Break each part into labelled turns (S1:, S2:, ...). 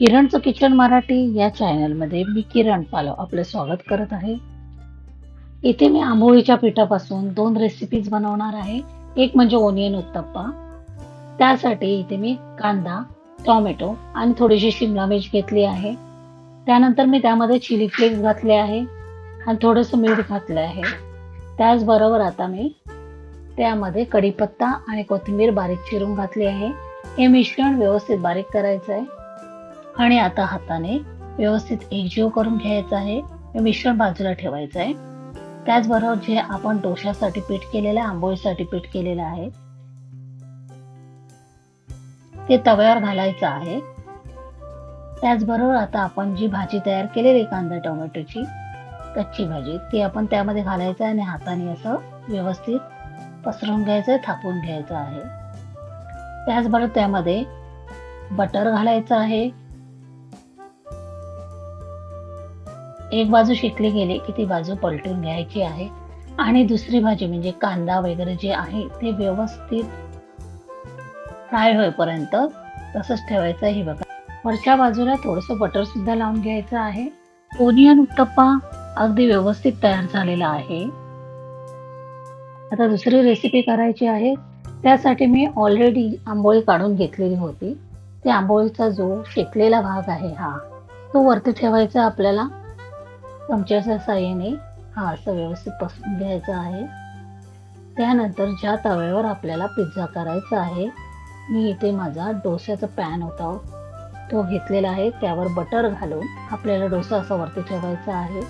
S1: किरणचं kitchen Marathi या चॅनलमध्ये मी किरण पालव आपलं स्वागत करत आहे. इथे मी आंबोळीच्या पिठापासून दोन रेसिपीज बनवणार आहे. एक म्हणजे ओनियन उत्तप्पा. त्यासाठी इथे मी कांदा टॉमॅटो आणि थोडीशी शिमला मिर्च घेतली आहे. त्यानंतर मी त्यामध्ये चिली फ्लेक्स घातले आहे आणि थोडंसं मीठ घातलं आहे. त्याचबरोबर आता मी त्यामध्ये कढीपत्ता आणि कोथिंबीर बारीक चिरून घातली आहे. हे मिश्रण व्यवस्थित बारीक करायचं आहे. आणि आता हाताने व्यवस्थित एकजीव करून घ्यायचं आहे. मिश्रण बाजूला ठेवायचं आहे. त्याचबरोबर जे आपण डोशासाठी पीठ केलेलं आहे आंबोळीसाठी पीठ केलेलं आहे ते तव्यावर घालायचं आहे. त्याचबरोबर आता आपण जी भाजी तयार केलेली आहे कांदा टोमॅटोची कच्ची भाजी ती आपण त्यामध्ये घालायचं आहे आणि हाताने असं व्यवस्थित पसरून घ्यायचं आहे थापून घ्यायचं आहे. त्याचबरोबर त्यामध्ये बटर घालायचं आहे. एक बाजू शिकली गेली की ती बाजू पलटून घ्यायची आहे. आणि दुसरी भाजी म्हणजे कांदा वगैरे जे आहे ते व्यवस्थित फ्राय होईपर्यंत तसंच ठेवायचं आहे बघा. वरच्या बाजूला थोडंसं बटर सुद्धा लावून घ्यायचं आहे. ओनियन उत्तप्पा अगदी व्यवस्थित तयार झालेला आहे. आता दुसरी रेसिपी करायची आहे. त्यासाठी मी ऑलरेडी आंबोळी काढून घेतलेली होती. त्या आंबोळीचा जो शेकलेला भाग आहे हा तो वरती ठेवायचा आपल्याला. चमच्याच्या साह्याने हा असं व्यवस्थित पसरून घ्यायचा आहे. त्यानंतर ज्या तव्यावर आपल्याला पिझ्झा करायचा आहे मी इथे माझा डोस्याचा पॅन होता. तो घेतलेला आहे त्यावर बटर घालून आपल्याला डोसा असा वरती ठेवायचा आहे.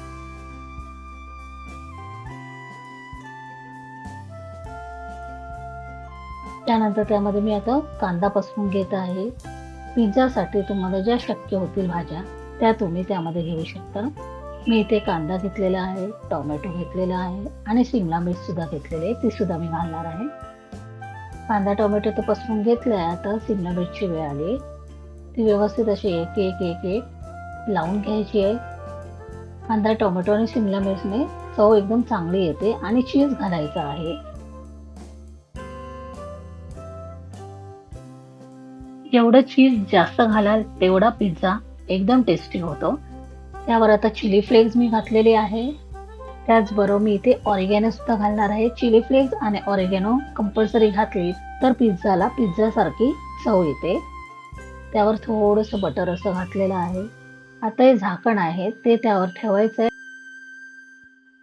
S1: त्यानंतर त्यामध्ये मी आता कांदा पसरून घेत आहे. पिझ्झासाठी तुम्हाला ज्या शक्य होतील भाज्या त्या तुम्ही त्यामध्ये घेऊ शकता. मी इथे कांदा घेतलेला आहे टोमॅटो घेतलेला आहे आणि शिमला मिर्च सुद्धा घेतलेली आहे ती सुद्धा मी घालणार आहे. कांदा टोमॅटो तर पसरून घेतलं आहे आता शिमला मिरची वेळ आली. ती व्यवस्थित अशी एक एक एक एक लावून घ्यायची आहे. कांदा टोमॅटो आणि शिमला मिरचने चव एकदम चांगली येते आणि चीज घालायचं आहे. जेवढं चीज जास्त घालाल तेवढा पिझ्झा एकदम टेस्टी होतो. त्यावर आता चिली फ्लेक्स मी घातलेले आहे. त्याचबरोबर मी इथे ऑरिगॅनो सुद्धा घालणार आहे. चिली फ्लेक्स आणि ऑरिगॅनो कंपल्सरी घातली तर पिझ्झाला पिझ्झासारखी चव येते. त्यावर थोडंसं बटर असं घातलेलं आहे. आता हे झाकण आहे ते त्यावर ठेवायचं आहे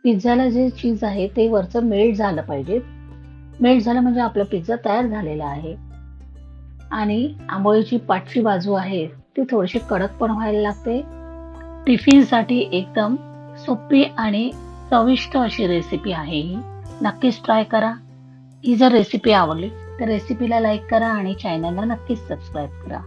S1: पिझ्झाला जे चीज आहे ते वरचं मेल्ट झालं पाहिजे. मेल्ट झालं म्हणजे आपला पिझ्झा तयार झालेला आहे. आणि आंबोळीची पाठची बाजू आहे ती थोडीशी कडक पण व्हायला लागते. टिफिनसाठी एकदम सोपी आणि चविष्ट अशी रेसिपी आहे ही. नक्कीच ट्राय करा. ही जर रेसिपी आवडली तर रेसिपीला लाईक करा आणि चॅनलला नक्कीच सबस्क्राईब करा.